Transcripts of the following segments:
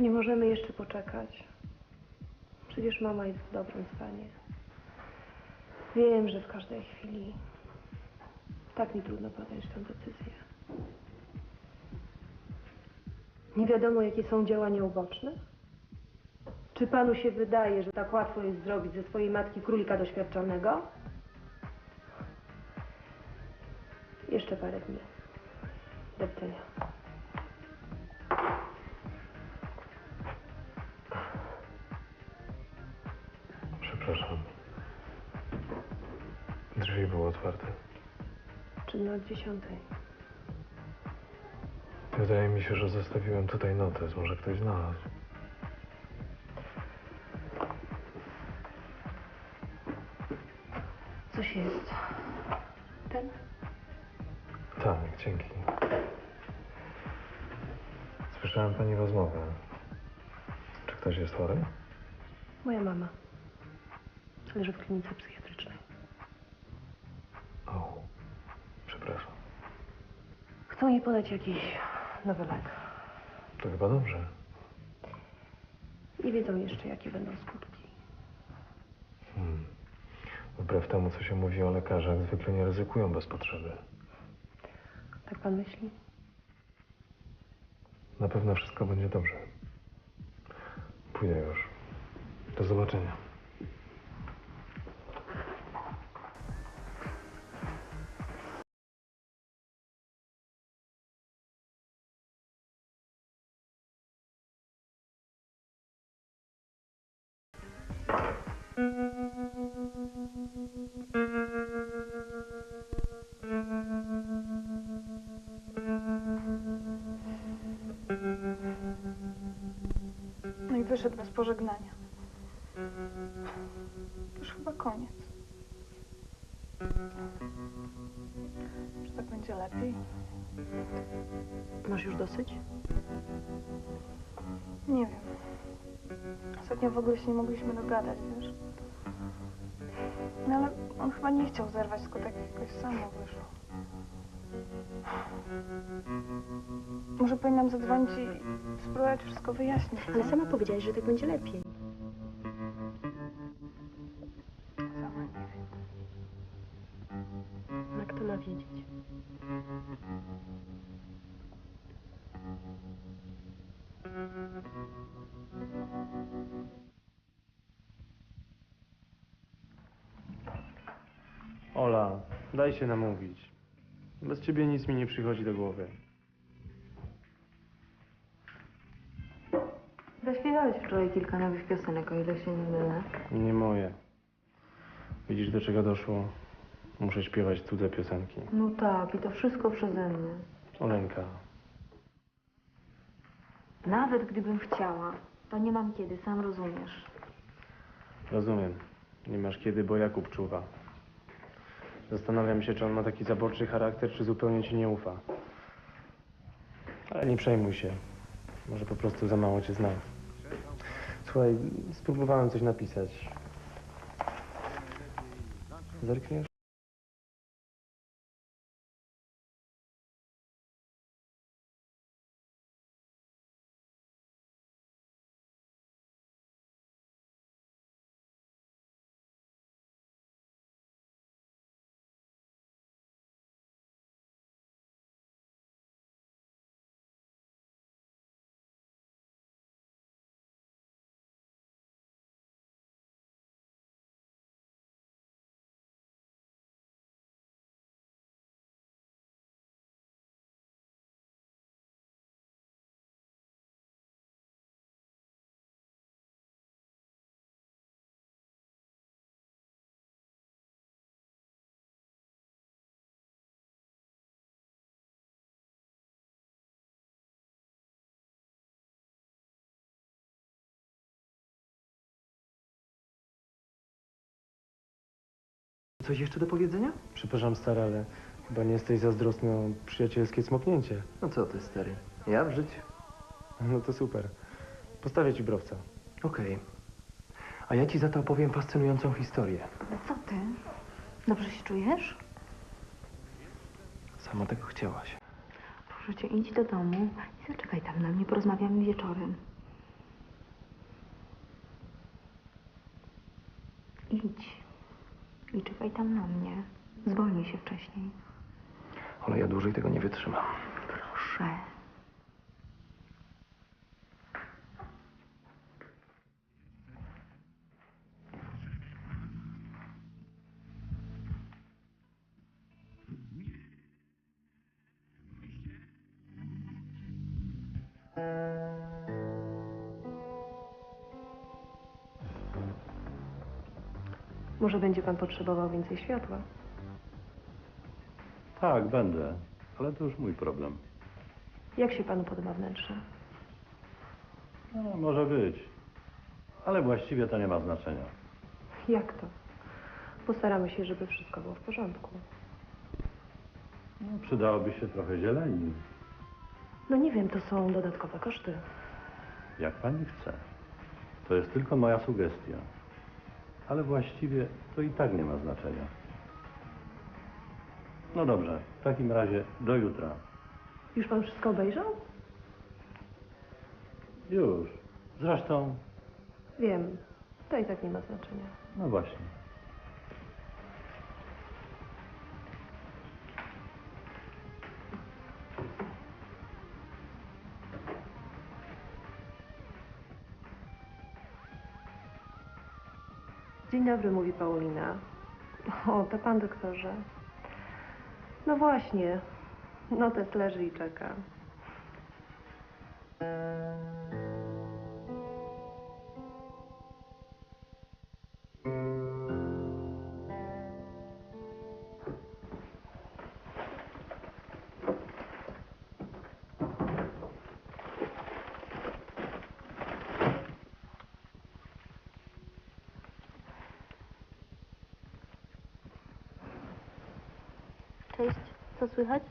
Nie możemy jeszcze poczekać? Przecież mama jest w dobrym stanie. Wiem, że w każdej chwili tak mi trudno podjąć tę decyzję. Nie wiadomo, jakie są działania uboczne? Czy panu się wydaje, że tak łatwo jest zrobić ze swojej matki królika doświadczonego? Jeszcze parę dni. Do widzenia. Czynno od dziesiątej. Wydaje mi się, że zostawiłem tutaj notes. Może ktoś znalazł. Coś jest. Ten? Tak, dzięki. Słyszałem pani rozmowę. Czy ktoś jest chory? Moja mama. Leży w klinice psychiatrycznej. O, przepraszam. Jej podać jakiś nowy lek. To chyba dobrze. Nie wiedzą jeszcze, jakie będą skutki. Hmm. Wbrew temu, co się mówi o lekarzach, zwykle nie ryzykują bez potrzeby. Tak pan myśli? Na pewno wszystko będzie dobrze. Pójdę już. Do zobaczenia. Pożegnania. To już chyba koniec. Czy tak będzie lepiej? Masz już dosyć? Nie wiem. Ostatnio w ogóle się nie mogliśmy dogadać, wiesz? No ale on chyba nie chciał zerwać, tylko tak jakoś samo wyszło. Może powinnam zadzwonić i spróbować wszystko wyjaśnić. Ale sama powiedziałaś, że tak będzie lepiej. Sama nie wiem. A kto ma wiedzieć? Ola, daj się namówić. Bez ciebie nic mi nie przychodzi do głowy. Zaśpiewałeś wczoraj kilka nowych piosenek, o ile się nie mylę. Nie moje. Widzisz, do czego doszło? Muszę śpiewać cudze piosenki. No tak, i to wszystko przeze mnie. Oleńka, Nawet gdybym chciała, to nie mam kiedy, sam rozumiesz. rozumiem. Nie masz kiedy, bo Jakub czuwa. Zastanawiam się, czy on ma taki zaborczy charakter, czy zupełnie ci nie ufa. Ale nie przejmuj się. Może po prostu za mało cię znam. Słuchaj, spróbowałem coś napisać. Zerkniesz? Coś jeszcze do powiedzenia? Przepraszam, stary, ale chyba nie jesteś zazdrosny o przyjacielskie cmoknięcie. No co ty, stary? Ja w życiu. No to super. Postawię ci browca. Okej. A ja ci za to opowiem fascynującą historię. Co ty? Dobrze się czujesz? Sama tego chciałaś. Proszę cię, idź do domu i zaczekaj tam na mnie, porozmawiamy wieczorem. Idź i czekaj tam na mnie. Zwolnij się wcześniej. Ale ja dłużej tego nie wytrzymam. Proszę. Może będzie pan potrzebował więcej światła? Tak, będę, ale to już mój problem. Jak się panu podoba wnętrze? No, może być, ale właściwie to nie ma znaczenia. Jak to? Postaramy się, żeby wszystko było w porządku. No, przydałoby się trochę zieleni, No nie wiem, to są dodatkowe koszty. jak pani chce. To jest tylko moja sugestia. Ale właściwie to i tak nie ma znaczenia. No dobrze, w takim razie do jutra. Już pan wszystko obejrzał? Już. Zresztą, Wiem. To i tak nie ma znaczenia. no właśnie. Dzień dobry, mówi Paulina. O, to pan doktorze. No właśnie. No test leży i czeka. Co słychać?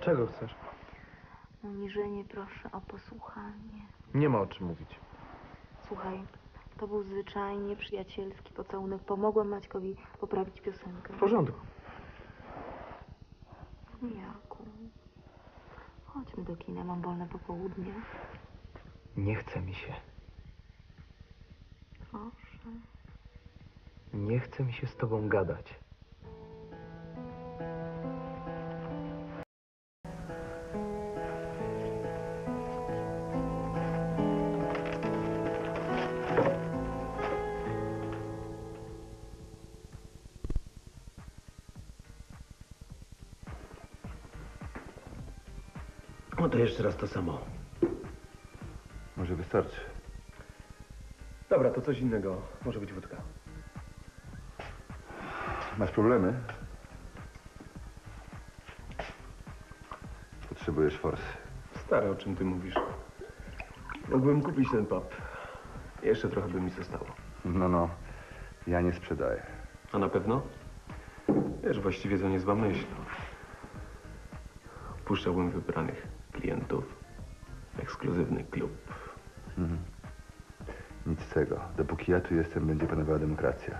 Czego chcesz? Uniżenie proszę o posłuchanie. Nie ma o czym mówić. Słuchaj, to był zwyczajnie przyjacielski pocałunek. Pomogłem Maćkowi poprawić piosenkę. W porządku. Jaku? Chodźmy do kina, mam wolne popołudnie. Nie chce mi się. Proszę. Nie chce mi się z tobą gadać. Jeszcze raz to samo. Może wystarczy. Dobra, to coś innego. Może być wódka. Masz problemy? Potrzebujesz forsy. Stary, o czym ty mówisz? Mógłbym kupić ten pub. Jeszcze trochę by mi zostało. No, no. Ja nie sprzedaję. A na pewno? Wiesz, właściwie to niezła myśl. Puszczałbym wybranych klientów. Ekskluzywny klub. Mhm. Nic z tego. Dopóki ja tu jestem, będzie panowała demokracja.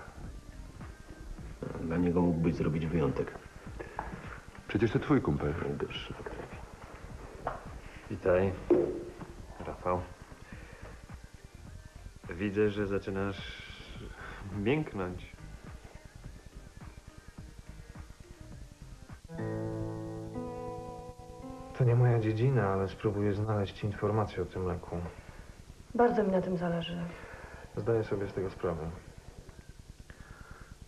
Dla niego mógłbyś zrobić wyjątek. Przecież to twój kumpel. Trafi. Witaj, Rafał. Widzę, że zaczynasz mięknąć. To nie moja dziedzina, ale spróbuję znaleźć informacje o tym leku. Bardzo mi na tym zależy. Zdaję sobie z tego sprawę.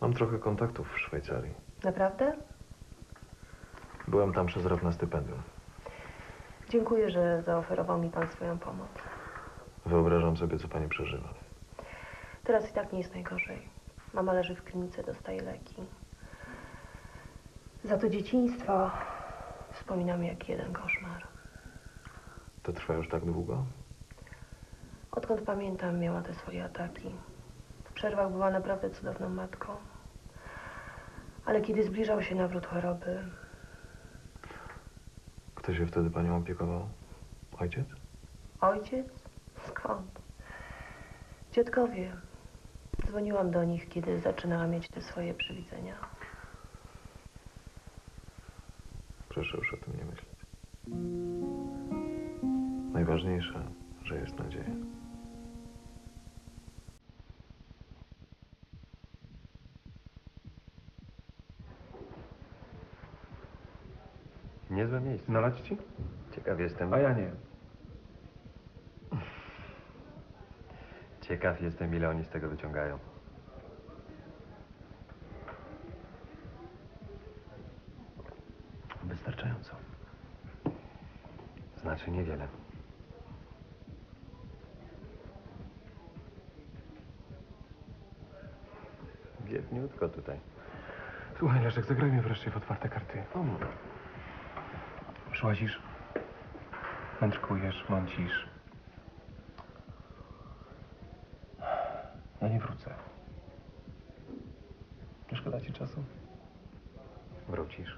Mam trochę kontaktów w Szwajcarii. Naprawdę? Byłem tam przez rok na stypendium. Dziękuję, że zaoferował mi pan swoją pomoc. Wyobrażam sobie, co pani przeżywa. Teraz i tak nie jest najgorzej. Mama leży w klinice, dostaje leki. Za to dzieciństwo wspominam jak jeden koszmar. To trwa już tak długo? Odkąd pamiętam, miała te swoje ataki. W przerwach była naprawdę cudowną matką. Ale kiedy zbliżał się nawrót choroby, Kto się wtedy panią opiekował? Ojciec? ojciec? Skąd? Dziadkowie. Dzwoniłam do nich, kiedy zaczynała mieć te swoje przywidzenia. Proszę już o tym nie myśleć. Najważniejsze, że jest nadzieja. Niezłe miejsce. Nalać ci? Ciekaw jestem. A ja nie. Ciekaw jestem, ile oni z tego wyciągają. Znaczy niewiele. Biedniutko tutaj. Słuchaj, Leszek, zagrajmy wreszcie w otwarte karty. Przyłazisz, mędrkujesz, mącisz. Ja nie wrócę. Nie szkoda ci czasu? Wrócisz.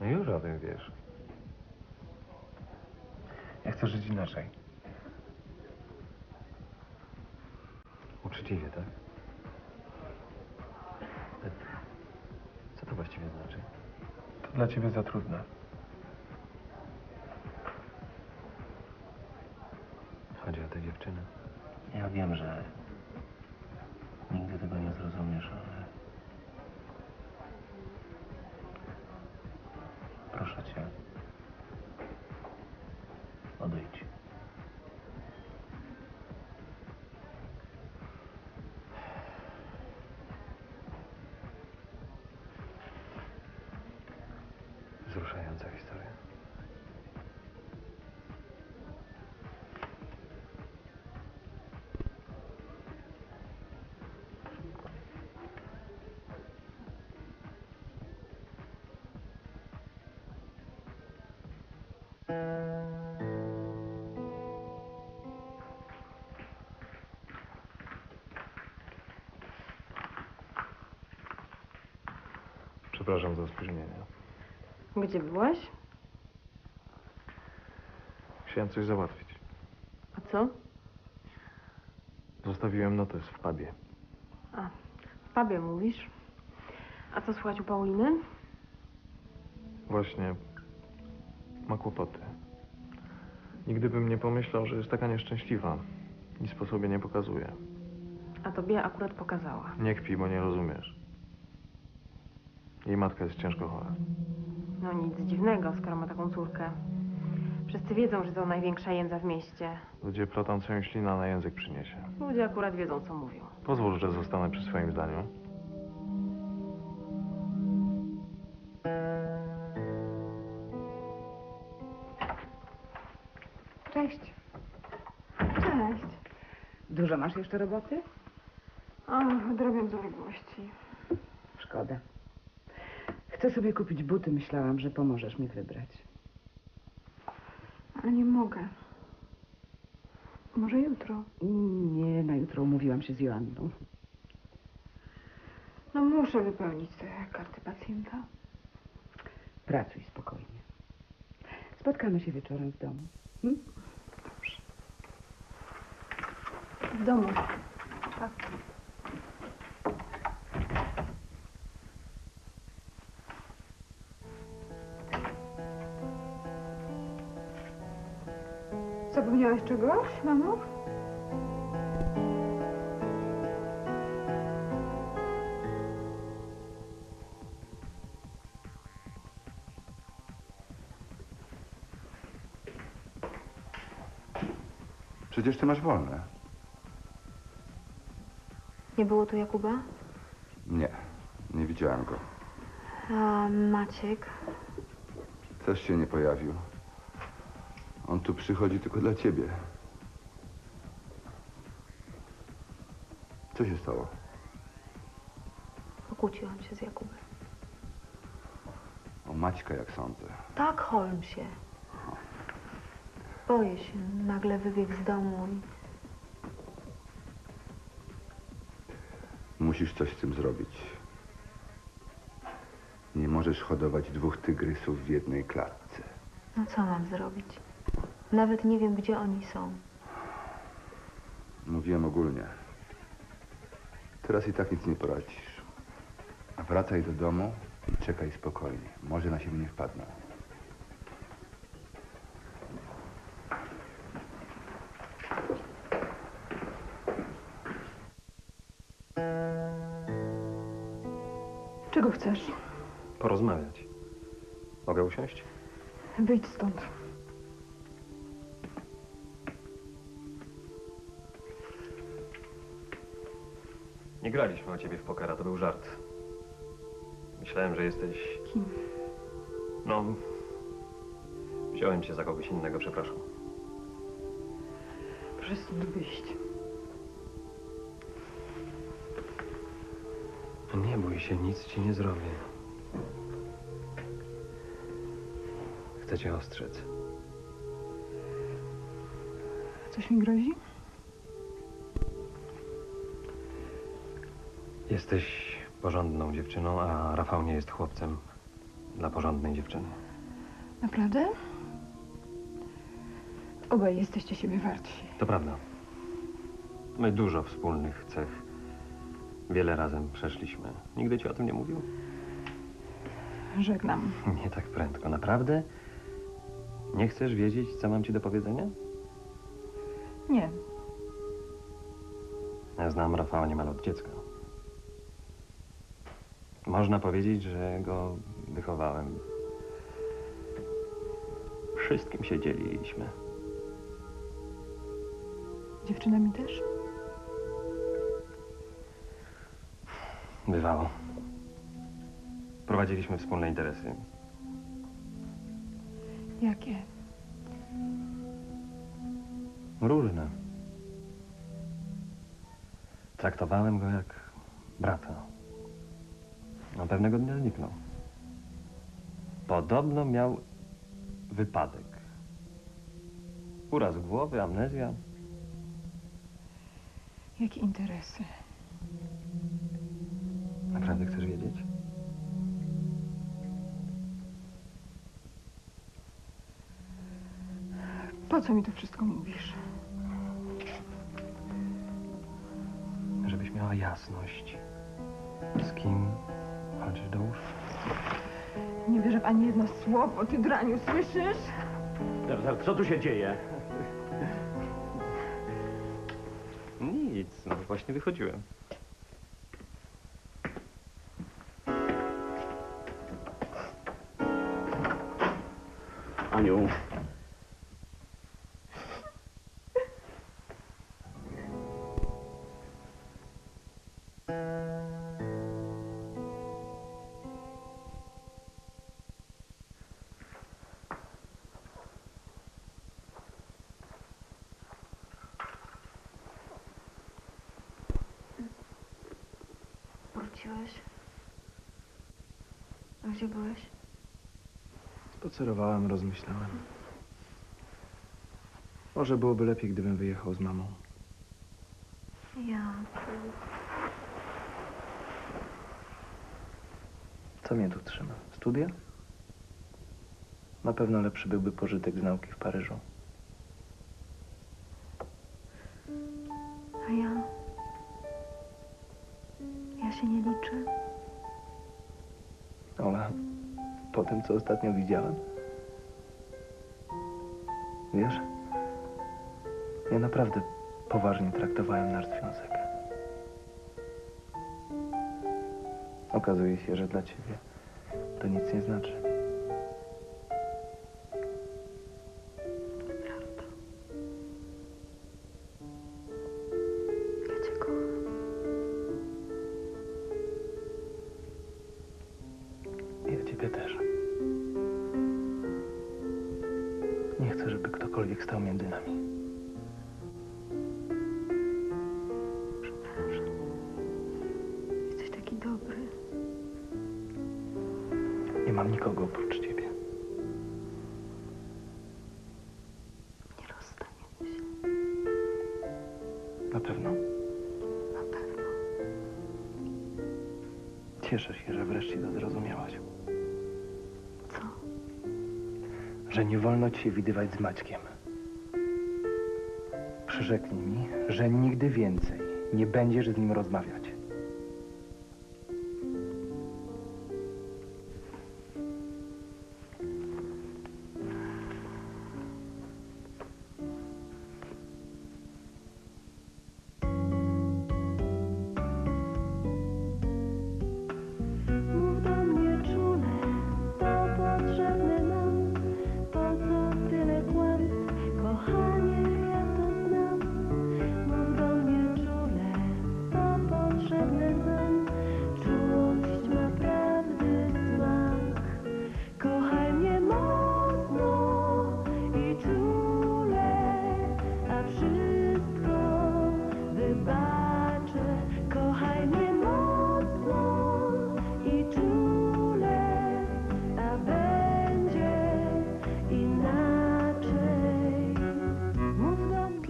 No już o tym wiesz. Ja chcę żyć inaczej. Uczciwie, tak? Co to właściwie znaczy? To dla ciebie za trudne. Przepraszam za spóźnienie. Gdzie byłaś? Chciałem coś załatwić. A co? Zostawiłem notes w pubie. A, w pubie mówisz? A co słychać u Pauliny? Właśnie ma kłopoty. Nigdy bym nie pomyślał, że jest taka nieszczęśliwa. Nic po sobie nie pokazuje. A tobie akurat pokazała. Nie kpi, bo nie rozumiesz. Jej matka jest ciężko chora. No nic dziwnego, skoro ma taką córkę. Wszyscy wiedzą, że to największa jędza w mieście. Ludzie plotą, co im ślina na język przyniesie. Ludzie akurat wiedzą, co mówią. Pozwól, że zostanę przy swoim zdaniu. Cześć. Cześć. Dużo masz jeszcze roboty? O, odrabiam zaległości. Szkoda. Chcę sobie kupić buty. Myślałam, że pomożesz mi wybrać. Ale nie mogę. Może jutro. Nie, na jutro umówiłam się z Joanną. No muszę wypełnić te karty pacjenta. Pracuj spokojnie. Spotkamy się wieczorem w domu. Hm? W domu. Tak. Czegoś, mamo? Przecież ty masz wolne. Nie było tu Jakuba? Nie, nie widziałem go. A Maciek? Też się nie pojawił. Tu przychodzi tylko dla ciebie. Co się stało? Pokłóciłam się z Jakubem. O Maćka, jak sądzę. Tak, Holmesie. Boję się. Nagle wybiegł z domu i... Musisz coś z tym zrobić. Nie możesz hodować dwóch tygrysów w jednej klatce. No co mam zrobić? Nawet nie wiem, gdzie oni są. Mówiłem ogólnie. Teraz i tak nic nie poradzisz. Wracaj do domu i czekaj spokojnie. Może na siebie nie wpadną. Czego chcesz? porozmawiać. Mogę usiąść? Wyjdź stąd. Nie graliśmy o ciebie w pokera, to był żart. Myślałem, że jesteś... Kim? No... Wziąłem cię za kogoś innego, przepraszam. Proszę stąd wyjść. Nie bój się, nic ci nie zrobię. Chcę cię ostrzec. Coś mi grozi? Jesteś porządną dziewczyną, a Rafał nie jest chłopcem dla porządnej dziewczyny. Naprawdę? Obaj jesteście siebie warci. To prawda. My dużo wspólnych cech. Wiele razem przeszliśmy. Nigdy ci o tym nie mówił? Żegnam. Nie tak prędko. Naprawdę? Nie chcesz wiedzieć, co mam ci do powiedzenia? Nie. Ja znam Rafała niemal od dziecka. Można powiedzieć, że go wychowałem. Wszystkim się dzieliliśmy. Dziewczynami też? Bywało. Prowadziliśmy wspólne interesy. Jakie? Różne. Traktowałem go jak brata. A pewnego dnia zniknął. Podobno miał wypadek. Uraz głowy, amnezja. Jakie interesy? Naprawdę chcesz wiedzieć? Po co mi to wszystko mówisz? Żebyś miała jasność. Z kim chodzisz do łóżka? Nie wierzę w ani jedno słowo, ty draniu, słyszysz? Co tu się dzieje? Nic, no właśnie wychodziłem. Wróciłeś? A gdzie byłeś? Spacerowałem, rozmyślałem. Może byłoby lepiej, gdybym wyjechał z mamą. Ja. Co mnie tu trzyma? Studia? Na pewno lepszy byłby pożytek z nauki w Paryżu. Po tym, co ostatnio widziałem? Wiesz, ja naprawdę poważnie traktowałem nasz związek. Okazuje się, że dla ciebie to nic nie znaczy. Mam nikogo oprócz ciebie. Nie rozstaniemy się. Na pewno. Na pewno. Cieszę się, że wreszcie to zrozumiałaś. Co? Że nie wolno ci się widywać z Maćkiem. Przyrzeknij mi, że nigdy więcej nie będziesz z nim rozmawiać.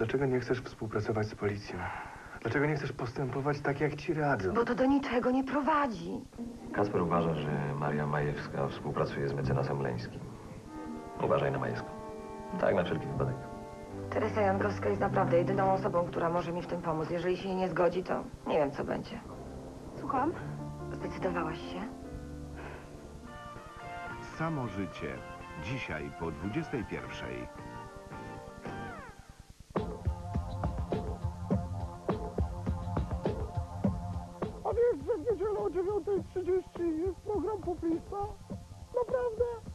Dlaczego nie chcesz współpracować z policją? Dlaczego nie chcesz postępować tak, jak ci radzą? Bo to do niczego nie prowadzi. Kasper uważa, że Maria Majewska współpracuje z mecenasem Leńskim. Uważaj na Majewską. Tak, na wszelki wypadek. Teresa Jankowska jest naprawdę jedyną osobą, która może mi w tym pomóc. Jeżeli się nie zgodzi, to nie wiem, co będzie. Słucham? Zdecydowałaś się? Samo życie. Dzisiaj po 21. dziewiątej trzydzieści jest program Publista. Naprawdę.